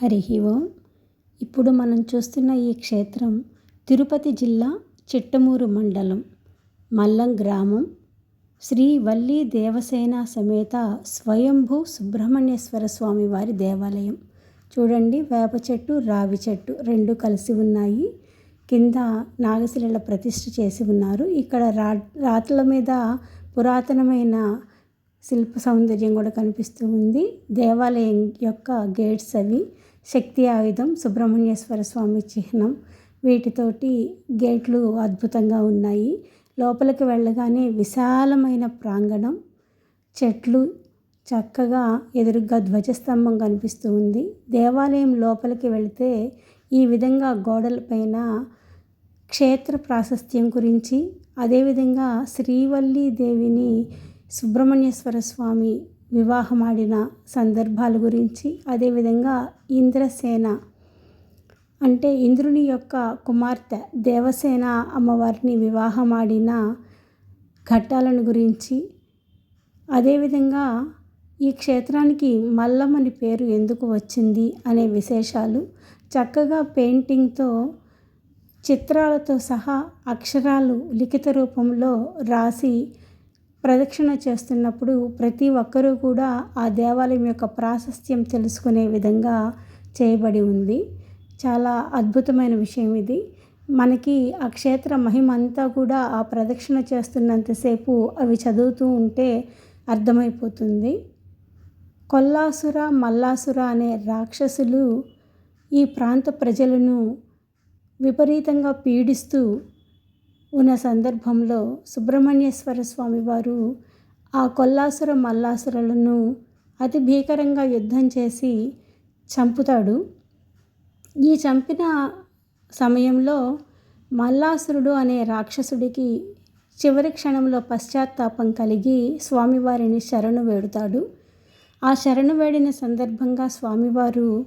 హరి ఓం. ఇప్పుడు మనం చూస్తున్న ఈ క్షేత్రం తిరుపతి జిల్లా చిట్టమూరు మండలం మల్లం గ్రామం. శ్రీ వల్లి దేవసేన సమేత స్వయంభూ సుబ్రహ్మణ్యేశ్వర స్వామి వారి దేవాలయం. చూడండి వేప చెట్టు రావి చెట్టు రెండు కలిసి ఉన్నాయి. కింద నాగశిలల ప్రతిష్ఠ చేసి ఉన్నారు. ఇక్కడ రా రాతల మీద పురాతనమైన శిల్ప సౌందర్యం కూడా కనిపిస్తూ ఉంది. దేవాలయం యొక్క గేట్స్ అవి. శక్తి ఆయుధం సుబ్రహ్మణ్యేశ్వర స్వామి చిహ్నం వీటితోటి గేట్లు అద్భుతంగా ఉన్నాయి. లోపలికి వెళ్ళగానే విశాలమైన ప్రాంగణం చెట్లు చక్కగా ఎదురుగా ధ్వజస్తంభం కనిపిస్తూ ఉంది. దేవాలయం లోపలికి వెళితే ఈ విధంగా గోడలపైన క్షేత్ర ప్రాశస్త్యం గురించి అదేవిధంగా శ్రీవల్లి దేవిని సుబ్రహ్మణ్యేశ్వర స్వామి వివాహమాడిన సందర్భాల గురించి అదేవిధంగా ఇంద్రసేన అంటే ఇంద్రుని యొక్క కుమార్తె దేవసేన అమ్మవారిని వివాహమాడిన ఘట్టాలను గురించి అదేవిధంగా ఈ క్షేత్రానికి మల్లమ్మని పేరు ఎందుకు వచ్చింది అనే విశేషాలు చక్కగా పెయింటింగ్తో చిత్రాలతో సహా అక్షరాలు లిఖిత రూపంలో రాసి ప్రదక్షిణ చేస్తున్నప్పుడు ప్రతి ఒక్కరూ కూడా ఆ దేవాలయం యొక్క ప్రాశస్త్యం తెలుసుకునే విధంగా చేయబడి ఉంది. చాలా అద్భుతమైన విషయం ఇది. మనకి ఆ క్షేత్ర మహిమ అంతా కూడా ఆ ప్రదక్షిణ చేస్తున్నంతసేపు అవి చదువుతూ ఉంటే అర్థమైపోతుంది. కొల్లాసుర మల్లాసుర అనే రాక్షసులు ఈ ప్రాంత ప్రజలను విపరీతంగా పీడిస్తూ ఉన్న సందర్భంలో సుబ్రహ్మణ్యేశ్వర స్వామి వారు ఆ కొల్లాసుర మల్లాసురులను అతి భీకరంగా యుద్ధం చేసి చంపుతాడు. ఈ చంపిన సమయంలో మల్లాసురుడు అనే రాక్షసుడికి చివరి క్షణంలో పశ్చాత్తాపం కలిగి స్వామివారిని శరణు వేడుతాడు. ఆ శరణు వేడిన సందర్భంగా స్వామివారు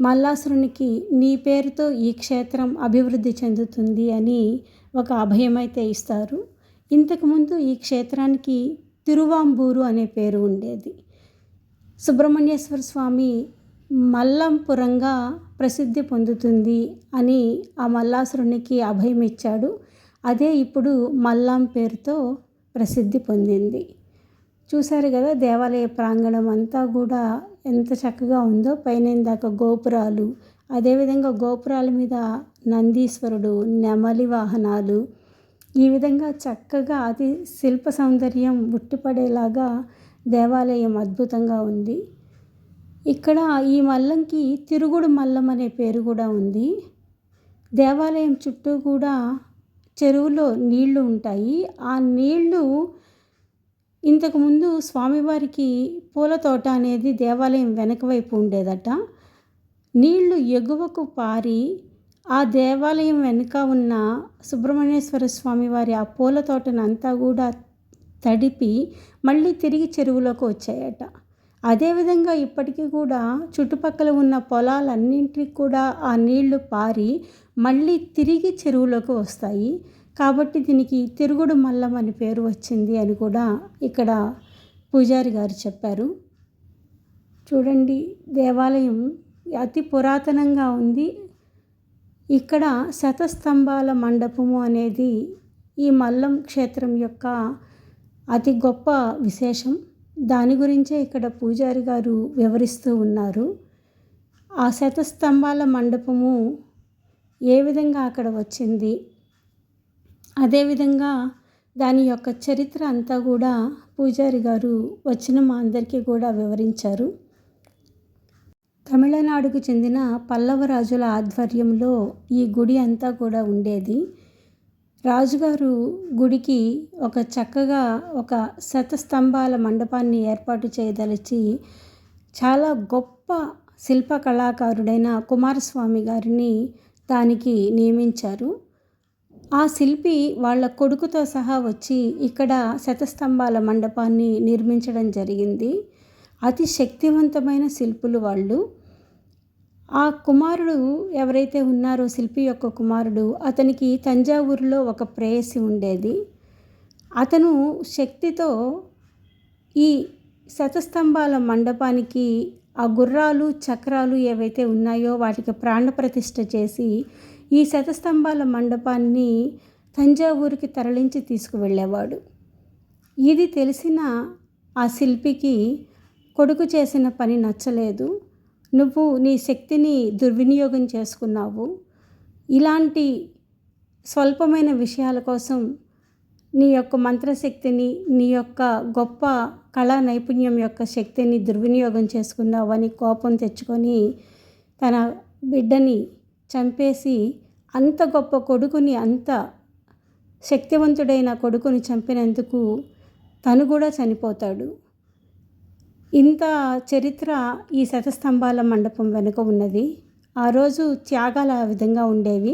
మల్లాసురునికి నీ పేరుతో ఈ క్షేత్రం అభివృద్ధి చెందుతుంది అని ఒక అభయమైతే ఇస్తారు. ఇంతకుముందు ఈ క్షేత్రానికి తిరువాంబూరు అనే పేరు ఉండేది. సుబ్రహ్మణ్యేశ్వర స్వామి మల్లంపురంగా ప్రసిద్ధి పొందుతుంది అని ఆ మల్లాసురునికి అభయం ఇచ్చాడు. అదే ఇప్పుడు మల్లం పేరుతో ప్రసిద్ధి పొందింది. చూశారు కదా దేవాలయ ప్రాంగణం అంతా కూడా ఎంత చక్కగా ఉందో పైన దాకా గోపురాలు అదేవిధంగా గోపురాల మీద నందీశ్వరుడు నెమలి వాహనాలు ఈ విధంగా చక్కగా అతి శిల్ప సౌందర్యం ఉట్టిపడేలాగా దేవాలయం అద్భుతంగా ఉంది. ఇక్కడ ఈ మల్లంకి తిరుగుడు మల్లం అనే పేరు కూడా ఉంది. దేవాలయం చుట్టూ కూడా చెరువులో నీళ్ళు ఉంటాయి. ఆ నీళ్ళు ఇంతకుముందు స్వామివారికి పూల తోట అనేది దేవాలయం వెనక వైపు ఉండేదట. నీళ్ళు ఎగువకు పారి ఆ దేవాలయం వెనుక ఉన్న సుబ్రహ్మణ్యేశ్వర స్వామి వారి ఆ పూల తోటను అంతా కూడా తడిపి మళ్ళీ తిరిగి చెరువులోకి వచ్చాయట. అదేవిధంగా ఇప్పటికీ కూడా చుట్టుపక్కల ఉన్న పొలాలన్నింటికి కూడా ఆ నీళ్ళు పారి మళ్ళీ తిరిగి చెరువులోకి వస్తాయి. కాబట్టి దీనికి తిరుగుడు మల్లం అని పేరు వచ్చింది అని కూడా ఇక్కడ పూజారి గారు చెప్పారు. చూడండి దేవాలయం అతి పురాతనంగా ఉంది. ఇక్కడ శతస్తంభాల మండపము అనేది ఈ మల్లం క్షేత్రం యొక్క అతి గొప్ప విశేషం. దాని గురించే ఇక్కడ పూజారి గారు వివరిస్తూ ఉన్నారు. ఆ శతస్తంభాల మండపము ఏ విధంగా అక్కడ వచ్చింది? అదేవిధంగా దాని యొక్క చరిత్ర అంతా కూడా పూజారి గారు వచ్చిన మా అందరికీ కూడా వివరించారు. తమిళనాడుకు చెందిన పల్లవ రాజుల ఆధ్వర్యంలో ఈ గుడి అంతా కూడా ఉండేది. రాజుగారు గుడికి ఒక చక్కగా ఒక శతస్తంభాల మండపాన్ని ఏర్పాటు చేయదలిచి చాలా గొప్ప శిల్ప కళాకారుడైన కుమారస్వామి గారిని దానికి నియమించారు. ఆ శిల్పి వాళ్ళ కొడుకుతో సహా వచ్చి ఇక్కడ శతస్తంభాల మండపాన్ని నిర్మించడం జరిగింది. అతి శక్తివంతమైన శిల్పులు వాళ్ళు. ఆ కుమారుడు ఎవరైతే ఉన్నారో శిల్పి యొక్క కుమారుడు అతనికి తంజావూరులో ఒక ప్రేయసి ఉండేది. అతను శక్తితో ఈ శతస్తంభాల మండపానికి ఆ గుర్రాలు చక్రాలు ఏవైతే ఉన్నాయో వాటికి ప్రాణప్రతిష్ఠ చేసి ఈ శతస్తంభాల మండపాన్ని తంజావూరుకి తరలించి తీసుకువెళ్ళేవాడు. ఇది తెలిసిన ఆ శిల్పికి కొడుకు చేసిన పని నచ్చలేదు. నువ్వు నీ శక్తిని దుర్వినియోగం చేసుకున్నావు. ఇలాంటి స్వల్పమైన విషయాల కోసం నీ యొక్క మంత్రశక్తిని నీ యొక్క గొప్ప కళా నైపుణ్యం యొక్క శక్తిని దుర్వినియోగం చేసుకున్నావని కోపం తెచ్చుకొని తన బిడ్డని చంపేసి అంత గొప్ప కొడుకుని అంత శక్తివంతుడైన కొడుకుని చంపినందుకు తను కూడా చనిపోతాడు. ఇంత చరిత్ర ఈ శతస్తంభాల మండపం వెనుక ఉన్నది. ఆ రోజు త్యాగాలు ఆ విధంగా ఉండేవి.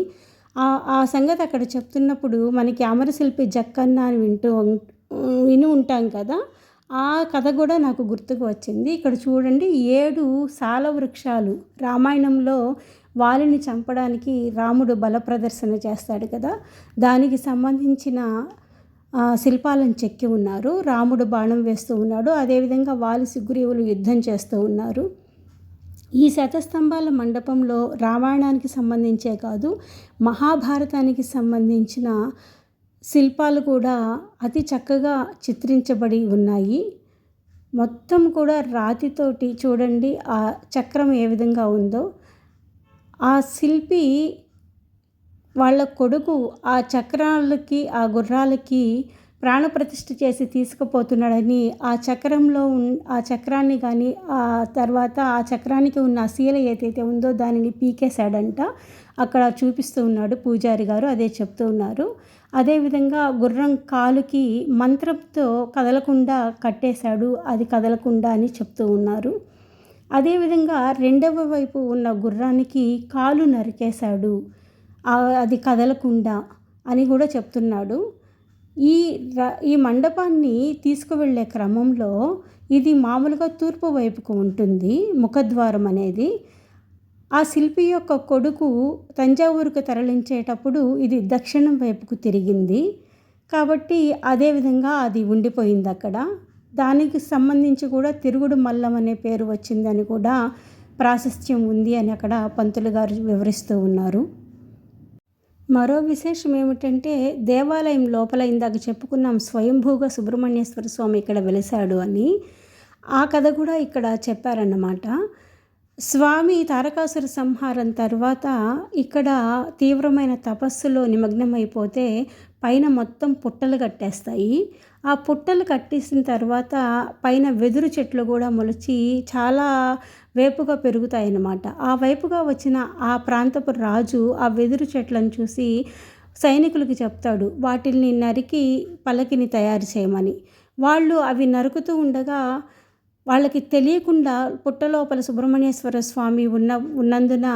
ఆ సంగతి అక్కడ చెప్తున్నప్పుడు మనకి అమరశిల్పి జక్కన్న అని వింటూ విని ఉంటాం కదా. ఆ కథ కూడా నాకు గుర్తుకు వచ్చింది. ఇక్కడ చూడండి ఏడు సాల వృక్షాలు రామాయణంలో వాలిని చంపడానికి రాముడు బల ప్రదర్శన చేస్తాడు కదా. దానికి సంబంధించిన శిల్పాలను చెక్కి ఉన్నారు. రాముడు బాణం వేస్తూ ఉన్నాడు. అదేవిధంగా వాలి సుగ్రీవులు యుద్ధం చేస్తూ ఉన్నారు. ఈ శతస్తంభాల మండపంలో రామాయణానికి సంబంధించే కాదు మహాభారతానికి సంబంధించిన శిల్పాలు కూడా అతి చక్కగా చిత్రించబడి ఉన్నాయి. మొత్తం కూడా రాతితోటి చూడండి ఆ చక్రం ఏ విధంగా ఉందో. ఆ శిల్పి వాళ్ళ కొడుకు ఆ చక్రాలకి ఆ గుర్రాలకి ప్రాణప్రతిష్ఠ చేసి తీసుకుపోతున్నాడని ఆ చక్రంలో ఉన్ ఆ చక్రాన్ని కానీ ఆ తర్వాత ఆ చక్రానికి ఉన్న శీల ఏదైతే ఉందో దానిని పీకేశాడంట. అక్కడ చూపిస్తూ ఉన్నాడు పూజారి గారు అదే చెప్తూ ఉన్నారు. అదేవిధంగా గుర్రం కాలుకి మంత్రంతో కదలకుండా కట్టేశాడు అది కదలకుండా అని చెప్తూ ఉన్నారు. అదేవిధంగా రెండవ వైపు ఉన్న గుర్రానికి కాలు నరికేశాడు. అది కదలకుండా అని కూడా చెప్తున్నాడు. ఈ ఈ మండపాన్ని తీసుకువెళ్ళే క్రమంలో ఇది మామూలుగా తూర్పు వైపుకు ఉంటుంది ముఖద్వారం అనేది. ఆ శిల్పి యొక్క కొడుకు తంజావూరుకు తరలించేటప్పుడు ఇది దక్షిణం వైపుకు తిరిగింది. కాబట్టి అదేవిధంగా అది ఉండిపోయింది అక్కడ. దానికి సంబంధించి కూడా తిరుగుడు మల్లం అనే పేరు వచ్చిందని కూడా ప్రాశస్త్యం ఉంది అని అక్కడ పంతులు గారు వివరిస్తూ ఉన్నారు. మరో విశేషం ఏమిటంటే దేవాలయం లోపల ఇందాక చెప్పుకున్నాం స్వయంభూగా సుబ్రహ్మణ్యేశ్వర స్వామి ఇక్కడ వెలిశాడు అని. ఆ కథ కూడా ఇక్కడ చెప్పారన్నమాట. స్వామి తారకాసుర సంహారం తర్వాత ఇక్కడ తీవ్రమైన తపస్సులో నిమగ్నమైపోతే పైన మొత్తం పుట్టలు కట్టేస్తాయి. ఆ పుట్టలు కట్టేసిన తర్వాత పైన వెదురు చెట్లు కూడా మొలిచి చాలా వేపుగా పెరుగుతాయన్నమాట. ఆ వైపుగా వచ్చిన ఆ ప్రాంతపు రాజు ఆ వెదురు చెట్లను చూసి సైనికులకి చెప్తాడు వాటిల్ని నరికి పలకిని తయారు చేయమని. వాళ్ళు అవి నరుకుతూ ఉండగా వాళ్ళకి తెలియకుండా పుట్టలోపల సుబ్రహ్మణ్యేశ్వర స్వామి ఉన్న ఉన్నందున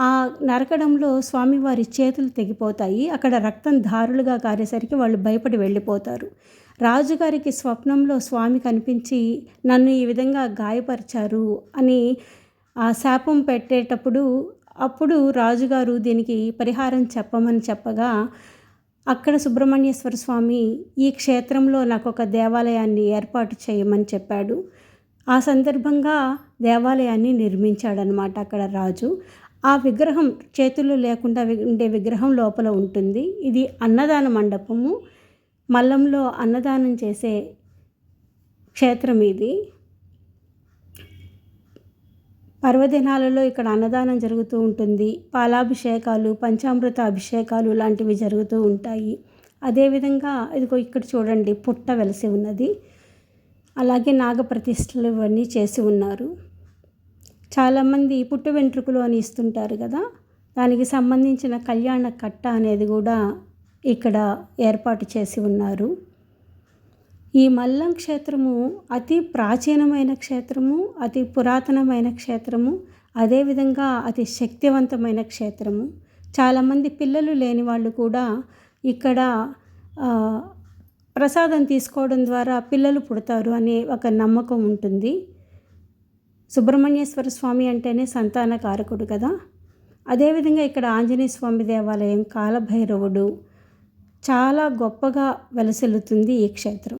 ఆ నరకడంలో స్వామివారి చేతులు తెగిపోతాయి. అక్కడ రక్తం దారులుగా కారేసరికి వాళ్ళు భయపడి వెళ్ళిపోతారు. రాజుగారికి స్వప్నంలో స్వామి కనిపించి నన్ను ఈ విధంగా గాయపరిచారు అని ఆ శాపం పెట్టేటప్పుడు అప్పుడు రాజుగారు దీనికి పరిహారం చెప్పమని చెప్పగా అక్కడ సుబ్రహ్మణ్యేశ్వర స్వామి ఈ క్షేత్రంలో నాకు ఒక దేవాలయాన్ని ఏర్పాటు చేయమని చెప్పాడు. ఆ సందర్భంగా దేవాలయాన్ని నిర్మించాడనమాట అక్కడ రాజు. ఆ విగ్రహం చేతులు లేకుండా ఉండే విగ్రహం లోపల ఉంటుంది. ఇది అన్నదాన మండపము. మల్లంలో అన్నదానం చేసే క్షేత్రం ఇది. పర్వదినాలలో ఇక్కడ అన్నదానం జరుగుతూ ఉంటుంది. పాలాభిషేకాలు పంచామృత అభిషేకాలు లాంటివి జరుగుతూ ఉంటాయి. అదేవిధంగా ఇదిగో ఇక్కడ చూడండి పుట్ట వెలసి ఉన్నది. అలాగే నాగప్రతిష్టలు ఇవన్నీ చేసి ఉన్నారు. చాలామంది పుట్టు వెంట్రుకలు అని ఇస్తుంటారు కదా. దానికి సంబంధించిన కళ్యాణ కట్ట అనేది కూడా ఇక్కడ ఏర్పాటు చేసి ఉన్నారు. ఈ మల్లం క్షేత్రము అతి ప్రాచీనమైన క్షేత్రము అతి పురాతనమైన క్షేత్రము అదేవిధంగా అతి శక్తివంతమైన క్షేత్రము. చాలామంది పిల్లలు లేని వాళ్ళు కూడా ఇక్కడ ప్రసాదం తీసుకోవడం ద్వారా పిల్లలు పుడతారు అనే ఒక నమ్మకం ఉంటుంది. సుబ్రహ్మణ్యేశ్వర స్వామి అంటేనే సంతాన కారకుడు కదా. అదేవిధంగా ఇక్కడ ఆంజనేయ స్వామి దేవాలయం కాలభైరవుడు చాలా గొప్పగా వెలసిల్లుతుంది ఈ క్షేత్రం.